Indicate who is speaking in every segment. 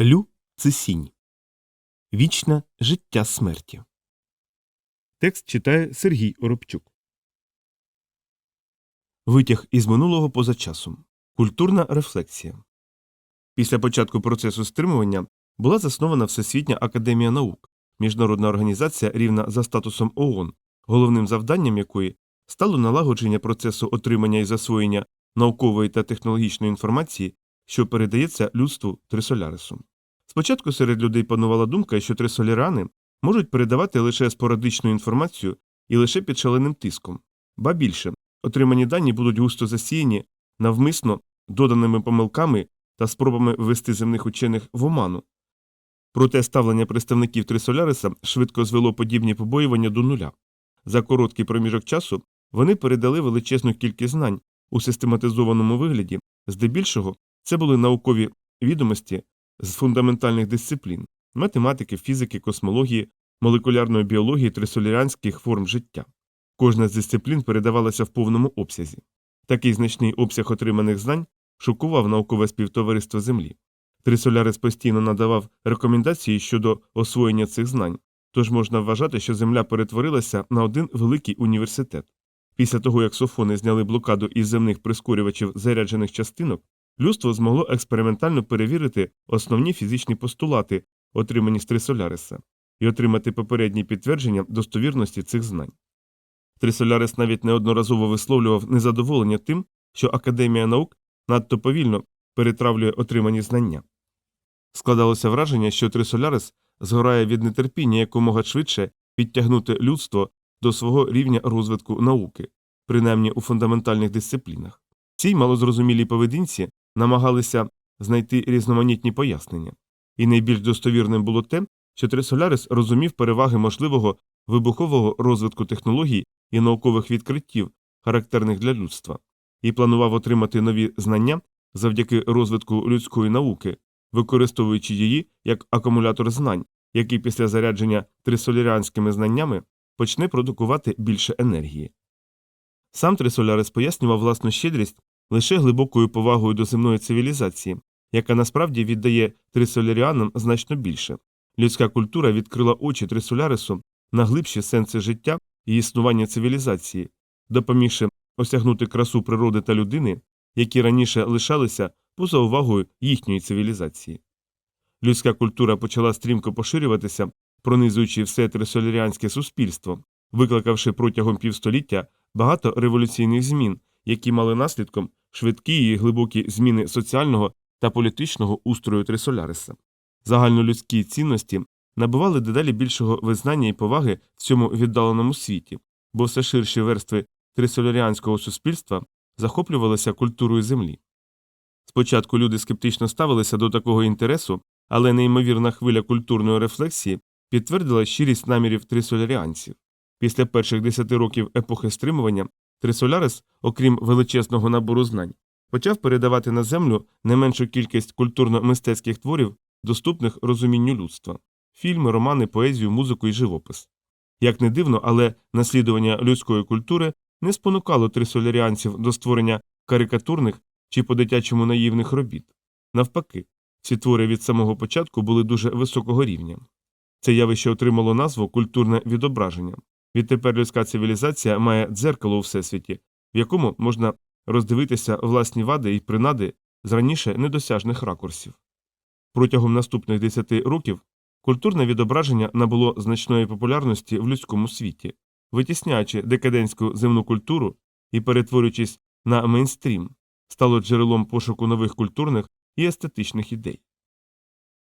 Speaker 1: Лю це сінь. Вічне життя смерті. Текст читає Сергій Оробчук. Витяг із минулого поза часом. Культурна рефлексія. Після початку процесу стримування була заснована Всесвітня академія наук, міжнародна організація рівна за статусом ООН, головним завданням якої стало налагодження процесу отримання і засвоєння наукової та технологічної інформації, що передається людству Трисолярису. Спочатку серед людей панувала думка, що трисолярани можуть передавати лише спорадичну інформацію і лише під шаленим тиском, ба більше отримані дані будуть густо засіяні навмисно доданими помилками та спробами ввести земних учених в оману. Проте ставлення представників Трисоляриса швидко звело подібні побоювання до нуля. За короткий проміжок часу вони передали величезну кількість знань у систематизованому вигляді, здебільшого це були наукові відомості з фундаментальних дисциплін математики, фізики, космології, молекулярної біології трисолярянських форм життя. Кожна з дисциплін передавалася в повному обсязі. Такий значний обсяг отриманих знань шокував наукове співтовариство Землі. Трисолярис постійно надавав рекомендації щодо освоєння цих знань, тож можна вважати, що Земля перетворилася на один великий університет. Після того, як софони зняли блокаду із земних прискорювачів заряджених частинок, людство змогло експериментально перевірити основні фізичні постулати, отримані з Трисоляриса, і отримати попередні підтвердження достовірності цих знань. Трисолярис навіть неодноразово висловлював незадоволення тим, що Академія наук надто повільно перетравлює отримані знання. Складалося враження, що Трисолярис згорає від нетерпіння якомога швидше підтягнути людство до свого рівня розвитку науки, принаймні у фундаментальних дисциплінах. Цій малозрозумілій поведінці намагалися знайти різноманітні пояснення, і найбільш достовірним було те, що Трисолярис розумів переваги можливого вибухового розвитку технологій і наукових відкриттів, характерних для людства, і планував отримати нові знання завдяки розвитку людської науки, використовуючи її як акумулятор знань, який після зарядження трисолярянськими знаннями почне продукувати більше енергії. Сам Трисолярис пояснював власну щедрість лише глибокою повагою до земної цивілізації, яка насправді віддає трисоляріанам значно більше. Людська культура відкрила очі Трисолярису на глибші сенси життя і існування цивілізації, допомігши осягнути красу природи та людини, які раніше лишалися поза увагою їхньої цивілізації. Людська культура почала стрімко поширюватися, пронизуючи все трисоляріанське суспільство, викликавши протягом півстоліття багато революційних змін, які мали наслідком швидкі і глибокі зміни соціального та політичного устрою Трисоляриса. Загальнолюдські цінності набували дедалі більшого визнання і поваги в цьому віддаленому світі, бо все ширші верстви трисоляріанського суспільства захоплювалися культурою землі. Спочатку люди скептично ставилися до такого інтересу, але неймовірна хвиля культурної рефлексії підтвердила щирість намірів трисоляріанців. Після перших десяти років епохи стримування Трисолярис, окрім величезного набору знань, почав передавати на землю не меншу кількість культурно-мистецьких творів, доступних розумінню людства фільми, романи, поезію, музику і живопис. Як не дивно, але наслідування людської культури не спонукало трисоляріанців до створення карикатурних чи по дитячому наївних робіт. Навпаки, ці твори від самого початку були дуже високого рівня. Це явище отримало назву культурне відображення. Відтепер людська цивілізація має дзеркало у всесвіті, в якому можна роздивитися власні вади і принади з раніше недосяжних ракурсів. Протягом наступних десяти років культурне відображення набуло значної популярності в людському світі, витісняючи декадентську земну культуру і перетворюючись на мейнстрім, стало джерелом пошуку нових культурних і естетичних ідей.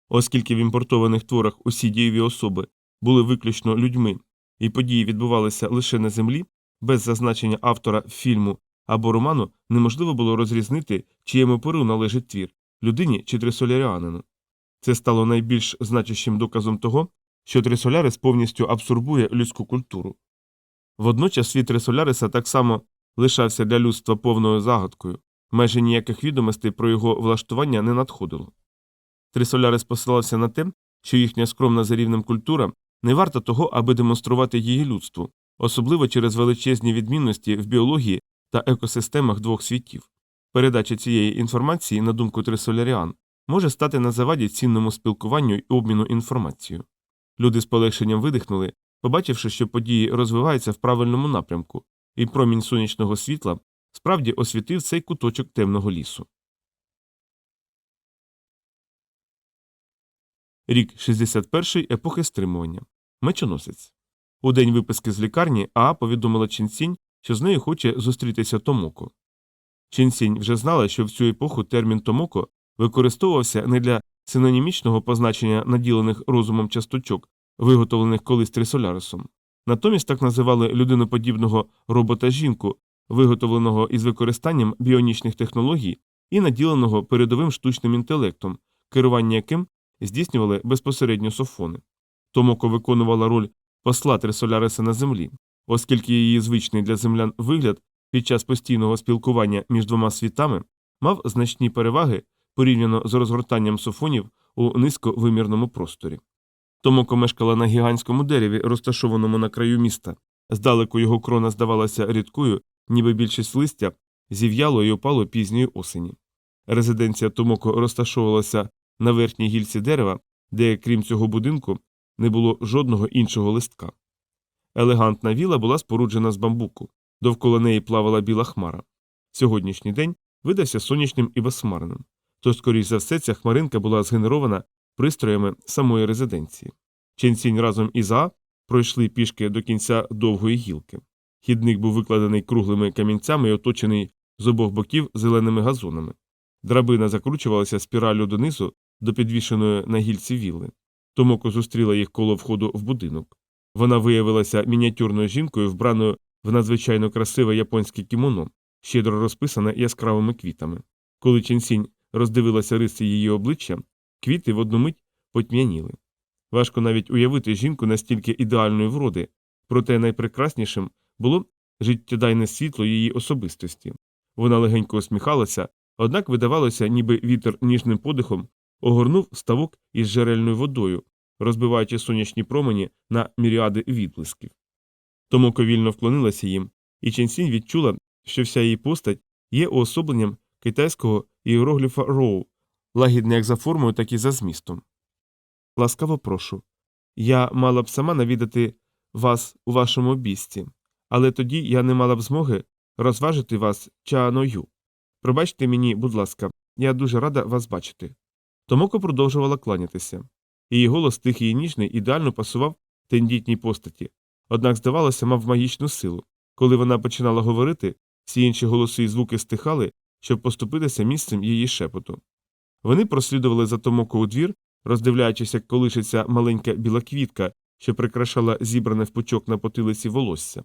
Speaker 1: Оскільки в імпортованих творах усі дієві особи були виключно людьми, і події відбувалися лише на землі, без зазначення автора фільму або роману неможливо було розрізнити, чиєму перу належить твір людині чи трисоляріанину. Це стало найбільш значущим доказом того, що Трисолярис повністю абсорбує людську культуру. Водночас світ Трисоляриса так само лишався для людства повною загадкою, майже ніяких відомостей про його влаштування не надходило. Трисолярис посилався на те, що їхня скромна за рівнем культура не варта того, аби демонструвати її людству, особливо через величезні відмінності в біології та екосистемах двох світів. Передача цієї інформації, на думку Трисоляріан, може стати на заваді цінному спілкуванню і обміну інформацією. Люди з полегшенням видихнули, побачивши, що події розвиваються в правильному напрямку, і промінь сонячного світла справді освітив цей куточок темного лісу. Рік 61 епохи стримування. Мечоносець. У день виписки з лікарні Аа повідомила Чінсінь, що з нею хоче зустрітися Томоко. Чінсінь вже знала, що в цю епоху термін Томоко використовувався не для синонімічного позначення наділених розумом часточок, виготовлених колись Трисолярисом. Натомість так називали людиноподібного робота-жінку, виготовленого із використанням біонічних технологій і наділеного передовим штучним інтелектом, керування яким здійснювали безпосередньо софони. Томоко виконувала роль посла Трисоляриса на землі, оскільки її звичний для землян вигляд під час постійного спілкування між двома світами мав значні переваги порівняно з розгортанням софонів у низьковимірному просторі. Томоко мешкала на гігантському дереві, розташованому на краю міста. Здалеку його крона здавалася рідкою, ніби більшість листя зів'яло і опало пізньої осені. Резиденція Томоко розташовувалася на верхній гільці дерева, де, крім цього будинку, не було жодного іншого листка. Елегантна віла була споруджена з бамбуку, довкола неї плавала біла хмара. Сьогоднішній день видався сонячним і безхмарним, то, скоріш за все, ця хмаринка була згенерована пристроями самої резиденції. Ченсінь разом із А пройшли пішки до кінця довгої гілки. Хідник був викладений круглими камінцями і оточений з обох боків зеленими газонами. Драбина закручувалася спіраллю донизу до підвішеної на гільці вілли. Томоко зустріла їх коло входу в будинок. Вона виявилася мініатюрною жінкою, вбраною в надзвичайно красиве японське кімоно, щедро розписане яскравими квітами. Коли Ченсінь роздивилася риси її обличчя, квіти в одну мить потьмяніли. Важко навіть уявити жінку настільки ідеальної вроди, проте найпрекраснішим було життєдайне світло її особистості. Вона легенько усміхалася, однак видавалося, ніби вітер ніжним подихом огорнув ставок із джерельною водою, розбиваючи сонячні промені на міріади відблисків. Тому ковільно вклонилася їм, і Ченсінь відчула, що вся її постать є уособленням китайського іерогліфа Роу, лагідне як за формою, так і за змістом. Ласкаво прошу. Я мала б сама навідати вас у вашому обісті, але тоді я не мала б змоги розважити вас чааною. Пробачте мені, будь ласка, я дуже рада вас бачити. Томоко продовжувала кланятися. Її голос тихий і ніжний ідеально пасував тендітній постаті, однак, здавалося, мав магічну силу. Коли вона починала говорити, всі інші голоси і звуки стихали, щоб поступитися місцем її шепоту. Вони прослідували за Томоко у двір, роздивляючись, як колишиться маленька біла квітка, що прикрашала зібране в пучок на потилиці волосся.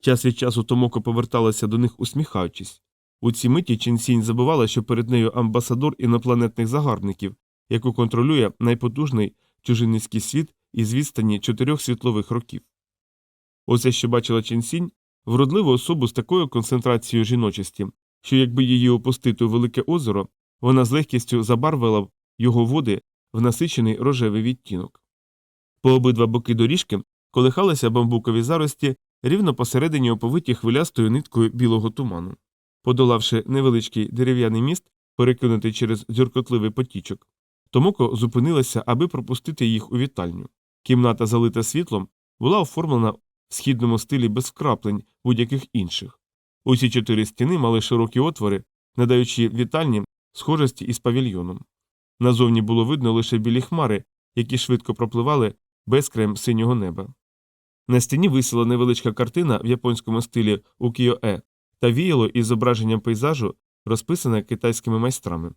Speaker 1: Час від часу Томоко поверталася до них, усміхаючись. У цій миті Чінсінь забувала, що перед нею амбасадор інопланетних загарбників, яку контролює найпотужний чужинницький світ із відстані чотирьох світлових років. Оце, що бачила Чінсінь, вродливу особу з такою концентрацією жіночості, що якби її опустити у велике озеро, вона з легкістю забарвила б його води в насичений рожевий відтінок. По обидва боки доріжки колихалися бамбукові зарості рівно посередині оповиті хвилястою ниткою білого туману. Подолавши невеличкий дерев'яний міст, перекинутий через дзюркотливий потічок, Томоко зупинилася, аби пропустити їх у вітальню. Кімната, залита світлом, була оформлена в східному стилі без вкраплень будь-яких інших. Усі чотири стіни мали широкі отвори, надаючи вітальні схожості із павільйоном. Назовні було видно лише білі хмари, які швидко пропливали безкраєм синього неба. На стіні висіла невеличка картина в японському стилі укіо-е та віяло із зображенням пейзажу, розписане китайськими майстрами.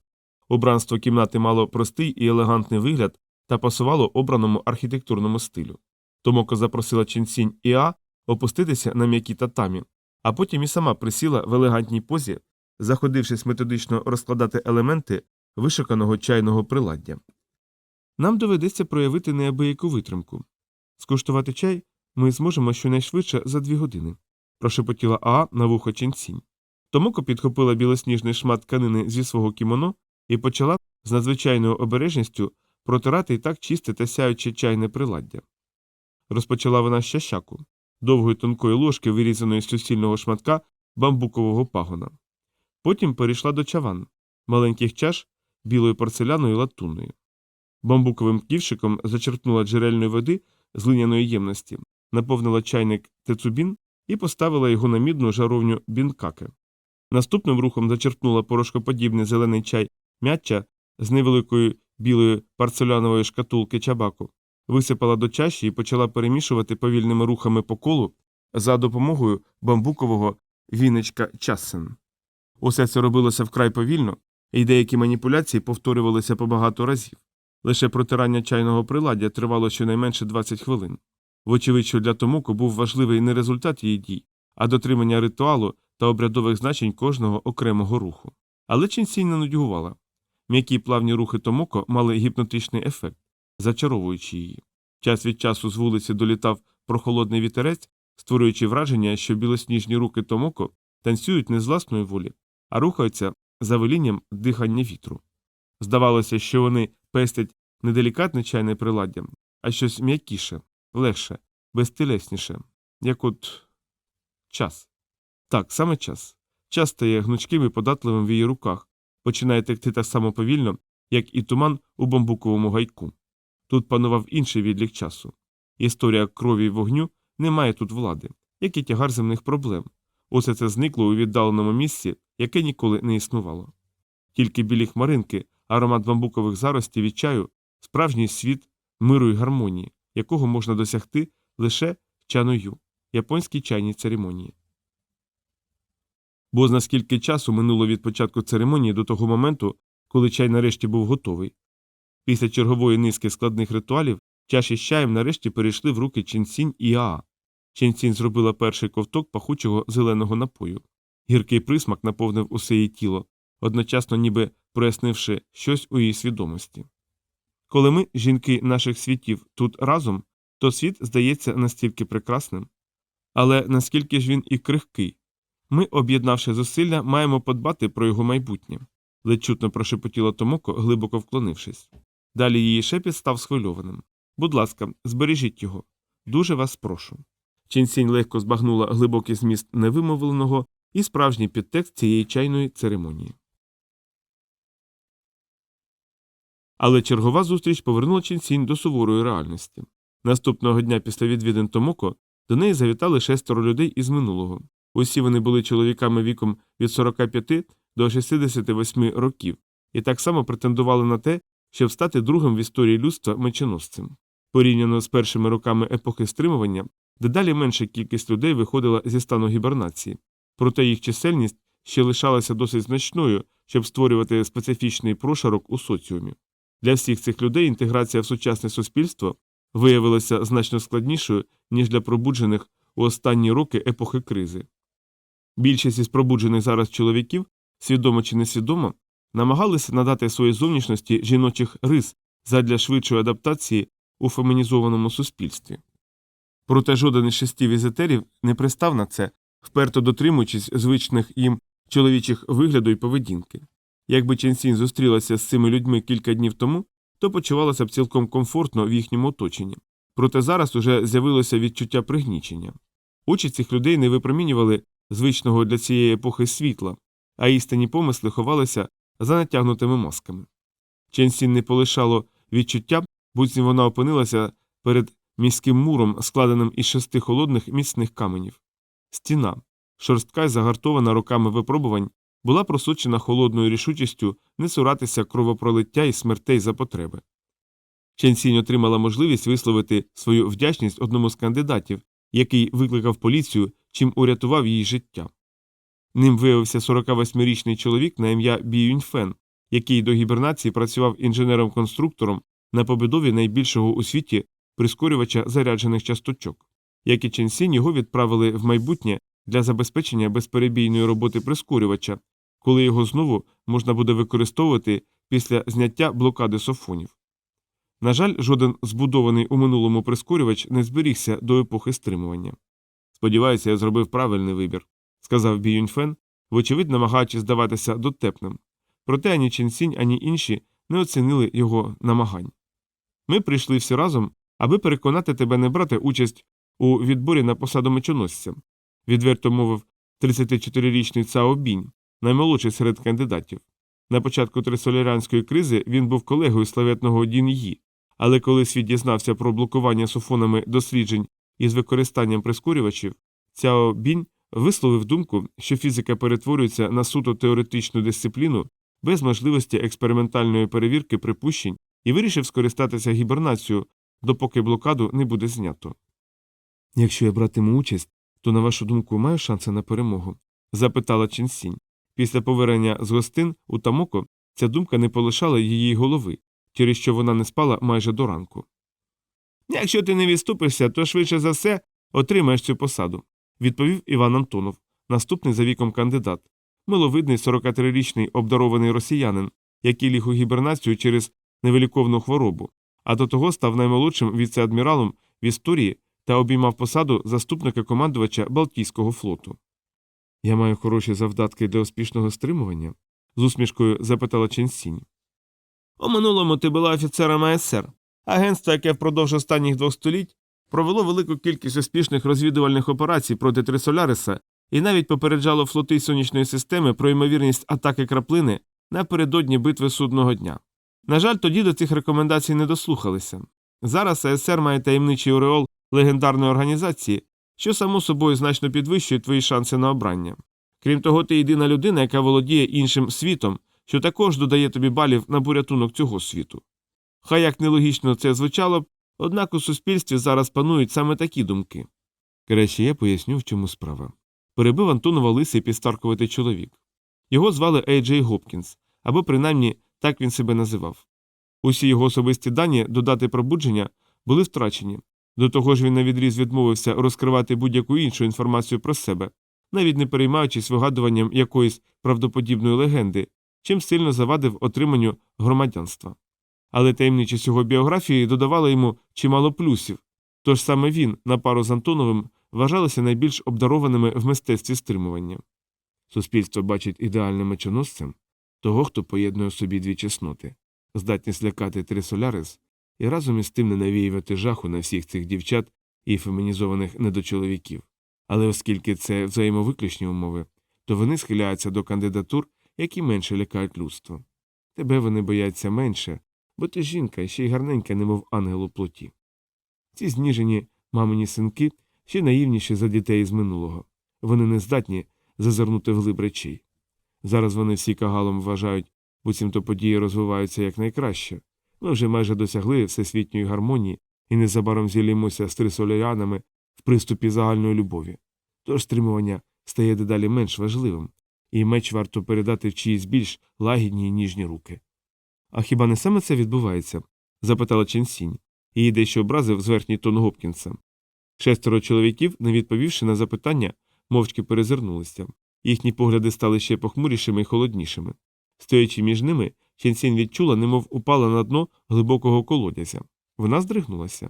Speaker 1: Убранство кімнати мало простий і елегантний вигляд та пасувало обраному архітектурному стилю. Томоко запросила Ченсінь і А опуститися на м'які татамі, а потім і сама присіла в елегантній позі, заходившись методично розкладати елементи вишуканого чайного приладдя. Нам доведеться проявити неабияку витримку. Скуштувати чай ми зможемо щонайшвидше за дві години, прошепотіла Аа на вухо Ченсінь. Томоко підхопила білосніжний шмат тканини зі свого кімоно і почала з надзвичайною обережністю протирати і так чисте та сяюче чайне приладдя. Розпочала вона щащаку, довгої тонкої ложки, вирізаної з суцільного шматка бамбукового пагона. Потім перейшла до чаван, маленьких чаш, білою порцеляною і латунною. Бамбуковим ківшиком зачерпнула джерельної води з линяної ємності, наповнила чайник тецубін і поставила його на мідну жаровню бінкаке. Наступним рухом зачерпнула порошкоподібний зелений чай м'яча з невеликої білої парцелянової шкатулки чабаку, висипала до чаші і почала перемішувати повільними рухами по колу за допомогою бамбукового віничка часен. Усе це робилося вкрай повільно, і деякі маніпуляції повторювалися по багато разів. Лише протирання чайного приладдя тривало щонайменше 20 хвилин. Вочевидь, що для Томоко був важливий не результат її дій, а дотримання ритуалу та обрядових значень кожного окремого руху. Але Чінсінь не нудьгувала. М'які плавні рухи Томоко мали гіпнотичний ефект, зачаровуючи її. Час від часу з вулиці долітав прохолодний вітерець, створюючи враження, що білосніжні руки Томоко танцюють не з власної волі, а рухаються за велінням дихання вітру. Здавалося, що вони пестять не делікатне чайне приладдя, а щось м'якіше, легше, безтілесніше, як от час. Так, саме час. Час стає гнучким і податливим в її руках, починає текти так само повільно, як і туман у бамбуковому гайку. Тут панував інший відлік часу. Історія крові й вогню не має тут влади, як і тягар земних проблем. Усе це зникло у віддаленому місці, яке ніколи не існувало. Тільки білі хмаринки, аромат бамбукових заростів і чаю, справжній світ миру й гармонії, якого можна досягти лише чаною, японській чайній церемонії. Бо наскільки часу минуло від початку церемонії до того моменту, коли чай нарешті був готовий. Після чергової низки складних ритуалів чаші з чаєм нарешті перейшли в руки Ченсінь і Аа. Ченсінь зробила перший ковток пахучого зеленого напою. Гіркий присмак наповнив усе її тіло, одночасно ніби прояснивши щось у її свідомості. Коли ми, жінки наших світів, тут разом, то світ здається настільки прекрасним. Але наскільки ж він і крихкий. Ми, об'єднавши зусилля, маємо подбати про його майбутнє, ледь чутно прошепотіла Томоко, глибоко вклонившись. Далі її шепіт став схвильованим. Будь ласка, збережіть його. Дуже вас прошу. Ченсінь легко збагнула глибокий зміст невимовленого і справжній підтекст цієї чайної церемонії. Але чергова зустріч повернула Ченсінь до суворої реальності. Наступного дня після відвідин Томоко до неї завітали шестеро людей із минулого. Усі вони були чоловіками віком від 45 до 68 років і так само претендували на те, щоб стати другим в історії людства меченосцем. Порівняно з першими роками епохи стримування, дедалі менша кількість людей виходила зі стану гібернації, проте їх чисельність ще лишалася досить значною, щоб створювати специфічний прошарок у соціумі. Для всіх цих людей інтеграція в сучасне суспільство виявилася значно складнішою, ніж для пробуджених у останні роки епохи кризи. Більшість із пробуджених зараз чоловіків, свідомо чи несвідомо, намагалися надати своїй зовнішності жіночих рис задля швидшої адаптації у фемінізованому суспільстві. Проте жоден із шести візитерів не пристав на це, вперто дотримуючись звичних їм чоловічих вигляду і поведінки. Якби Ченсін зустрілася з цими людьми кілька днів тому, то почувалася б цілком комфортно в їхньому оточенні. Проте зараз уже з'явилося відчуття пригнічення. Очі цих людей не випромінювали звичного для цієї епохи світла, а істинні помисли ховалися за натягнутими масками. Ченсін не полишало відчуття, буцім вона опинилася перед міським муром, складеним із шести холодних міцних каменів. Стіна, шорстка й загартована роками випробувань, була просочена холодною рішучістю не суратися кровопролиття і смертей за потреби. Ченсінь отримала можливість висловити свою вдячність одному з кандидатів, який викликав поліцію, чим урятував її життя. Ним виявився 48-річний чоловік на ім'я Бі Юньфен, який до гібернації працював інженером-конструктором на побудові найбільшого у світі прискорювача заряджених часточок. Як і Ченсінь, його відправили в майбутнє для забезпечення безперебійної роботи прискорювача, коли його знову можна буде використовувати після зняття блокади софонів. На жаль, жоден збудований у минулому прискорювач не зберігся до епохи стримування. Сподіваюся, я зробив правильний вибір, сказав Бі Юньфен, вочевидь намагаючись здаватися дотепним. Проте ані Ченсінь, ані інші не оцінили його намагань. Ми прийшли всі разом, аби переконати тебе не брати участь у відборі на посаду мечоносця, відверто мовив 34-річний Цао Бінь, наймолодший серед кандидатів. На початку трисолярянської кризи він був колегою славетного Дін Ї, але коли світ дізнався про блокування суфонами досліджень із використанням прискорювачів, Цяо Бінь висловив думку, що фізика перетворюється на суто теоретичну дисципліну без можливості експериментальної перевірки припущень і вирішив скористатися гібернацією, допоки блокаду не буде знято. Якщо я братиму участь, то, на вашу думку, маю шанси на перемогу? запитала Чінсінь. Після повернення з гостин у Тамоко ця думка не полишала її голови, через що вона не спала майже до ранку. Якщо ти не відступишся, то швидше за все отримаєш цю посаду, відповів Іван Антонов, наступний за віком кандидат, миловидний 43-річний обдарований росіянин, який ліг у гібернацію через невиліковну хворобу, а до того став наймолодшим віце-адміралом в історії та обіймав посаду заступника командувача Балтійського флоту. Я маю хороші завдатки для успішного стримування? з усмішкою запитала Ченсінь. У минулому ти була офіцером АСР, агентство, яке впродовж останніх двох століть провело велику кількість успішних розвідувальних операцій проти Трисоляриса і навіть попереджало флоти сонячної системи про ймовірність атаки краплини напередодні битви судного дня. На жаль, тоді до цих рекомендацій не дослухалися. Зараз АСР має таємничий ореол легендарної організації, що само собою значно підвищує твої шанси на обрання. Крім того, ти єдина людина, яка володіє іншим світом, що також додає тобі балів на порятунок цього світу. Хай як нелогічно це звучало б, однак у суспільстві зараз панують саме такі думки. Краще я поясню, в чому справа. Перебив Антонова лисий підстаркуватий чоловік. Його звали Ей Джей Гопкінс, або принаймні так він себе називав. Усі його особисті дані до дати пробудження були втрачені. До того ж він навідріз відмовився розкривати будь-яку іншу інформацію про себе, навіть не переймаючись вигадуванням якоїсь правдоподібної легенди, чим сильно завадив отриманню громадянства. Але таємничість його біографії додавала йому чимало плюсів, тож саме він, на пару з Антоновим, вважалися найбільш обдарованими в мистецтві стримування. Суспільство бачить ідеальним мечоносцем того, хто поєднує собі дві чесноти, здатність лякати трисолярис і разом із тим не навіювати жаху на всіх цих дівчат і фемінізованих недочоловіків. Але оскільки це взаємовиключні умови, то вони схиляються до кандидатур, які менше лякають людство. Тебе вони бояться менше, бо ти жінка і ще й гарненька, немов ангел у плоті. Ці зніжені мамині синки ще наївніші за дітей з минулого. Вони не здатні зазирнути вглиб речей. Зараз вони всі кагалом вважають, буцімто події розвиваються якнайкраще. Ми вже майже досягли всесвітньої гармонії і незабаром зілімося з трисолярянами в приступі загальної любові. Тож стримування стає дедалі менш важливим, і меч варто передати в чиїсь більш лагідні й ніжні руки. А хіба не саме це відбувається? запитала Ченсінь. Її дещо образив зверхній тон Гопкінса. Шестеро чоловіків, не відповівши на запитання, мовчки перезирнулися. Їхні погляди стали ще похмурішими і холоднішими. Стоячи між ними, Ченсінь відчула, немов упала на дно глибокого колодязя. Вона здригнулася.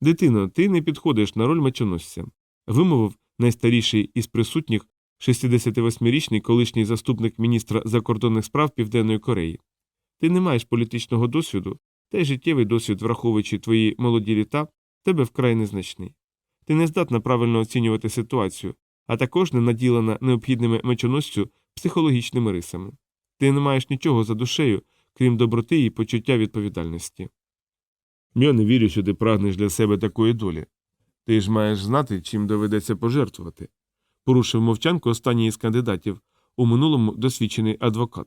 Speaker 1: Дитино, ти не підходиш на роль мечоносця, вимовив найстаріший із присутніх 68-річний колишній заступник міністра закордонних справ Південної Кореї. Ти не маєш політичного досвіду, та й життєвий досвід, враховуючи твої молоді літа, тебе вкрай незначний. Ти не здатна правильно оцінювати ситуацію, а також не наділена необхідними мечоносцю психологічними рисами. Ти не маєш нічого за душею, крім доброти і почуття відповідальності. Я не вірю, що ти прагнеш для себе такої долі. Ти ж маєш знати, чим доведеться пожертвувати. Порушив мовчанку останній із кандидатів, у минулому досвідчений адвокат.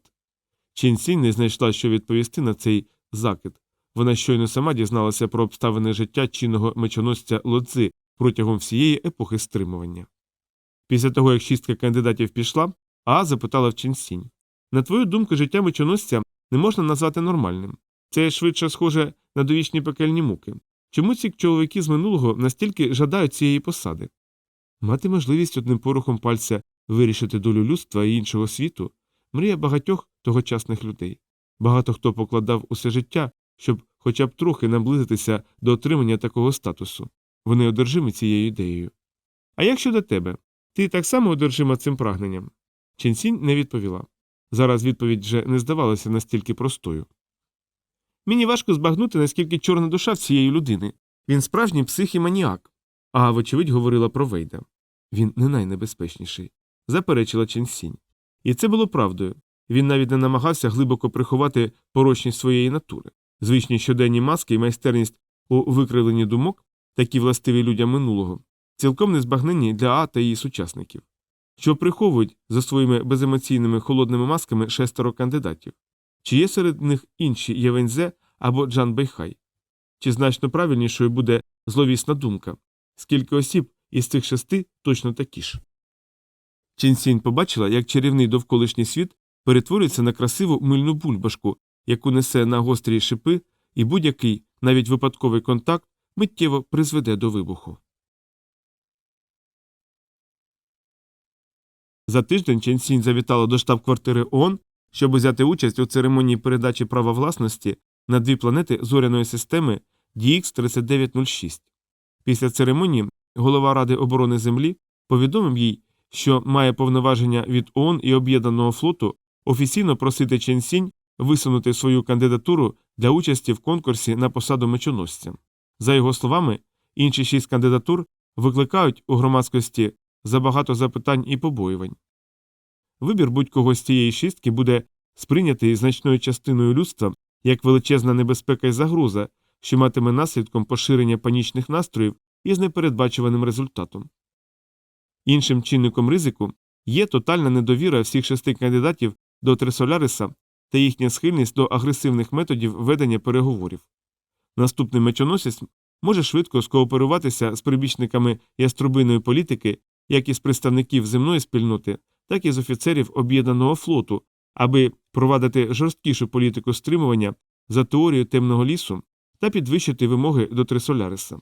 Speaker 1: Чінсінь не знайшла, що відповісти на цей закид. Вона щойно сама дізналася про обставини життя чинного мечоносця Лодзи протягом всієї епохи стримування. Після того, як шістка кандидатів пішла, Аа запитала в Чінсінь. На твою думку, життя мечоносця не можна назвати нормальним. Це швидше схоже на довічні пекельні муки. Чому ці чоловіки з минулого настільки жадають цієї посади? Мати можливість одним порухом пальця вирішити долю людства і іншого світу мрія багатьох тогочасних людей. Багато хто покладав усе життя, щоб хоча б трохи наблизитися до отримання такого статусу. Вони одержимі цією ідеєю. А як щодо тебе? Ти так само одержима цим прагненням? Ченсінь не відповіла. Зараз відповідь вже не здавалася настільки простою. Мені важко збагнути, наскільки чорна душа в цієї людини. Він справжній псих і маніак. А, вочевидь, говорила про Вейда. Він не найнебезпечніший, заперечила Ченсінь. І це було правдою. він навіть не намагався глибоко приховати порочність своєї натури. Звичні щоденні маски і майстерність у викривленні думок, такі властиві людям минулого, цілком незбагненні для А та її сучасників, що приховують за своїми беземоційними холодними масками шестеро кандидатів. Чи є серед них інші Євензе або Джан Бейхай? Чи значно правильнішою буде зловісна думка? Скільки осіб із цих шести точно такі ж? Ченсінь побачила, як чарівний довколишній світ перетворюється на красиву мильну бульбашку, яку несе на гострі шипи, і будь-який, навіть випадковий контакт, миттєво призведе до вибуху. За тиждень Ченсінь завітала до штаб-квартири ООН, щоб взяти участь у церемонії передачі права власності на дві планети зоряної системи DX-3906. Після церемонії голова Ради оборони Землі повідомив їй, що має повноваження від ООН і Об'єднаного флоту офіційно просити Ченсінь висунути свою кандидатуру для участі в конкурсі на посаду мечоносця. За його словами, інші шість кандидатур викликають у громадськості забагато запитань і побоювань. Вибір будь-кого з цієї шістки буде сприйнятий значною частиною людства як величезна небезпека і загроза, що матиме наслідком поширення панічних настроїв із непередбачуваним результатом. Іншим чинником ризику є тотальна недовіра всіх шести кандидатів до Тресоляриса та їхня схильність до агресивних методів ведення переговорів. Наступний мечоносець може швидко скооперуватися з прибічниками яструбиної політики, як із представників земної спільноти, так і з офіцерів об'єднаного флоту, аби провадити жорсткішу політику стримування за теорією темного лісу та підвищити вимоги до Трисоляриса.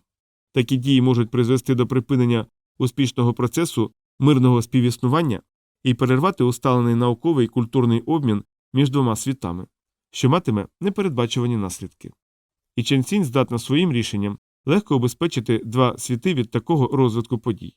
Speaker 1: Такі дії можуть призвести до припинення успішного процесу мирного співіснування і перервати усталений науковий і культурний обмін між двома світами, що матиме непередбачувані наслідки. І Ченсінь здатна своїм рішенням легко обезпечити два світи від такого розвитку подій.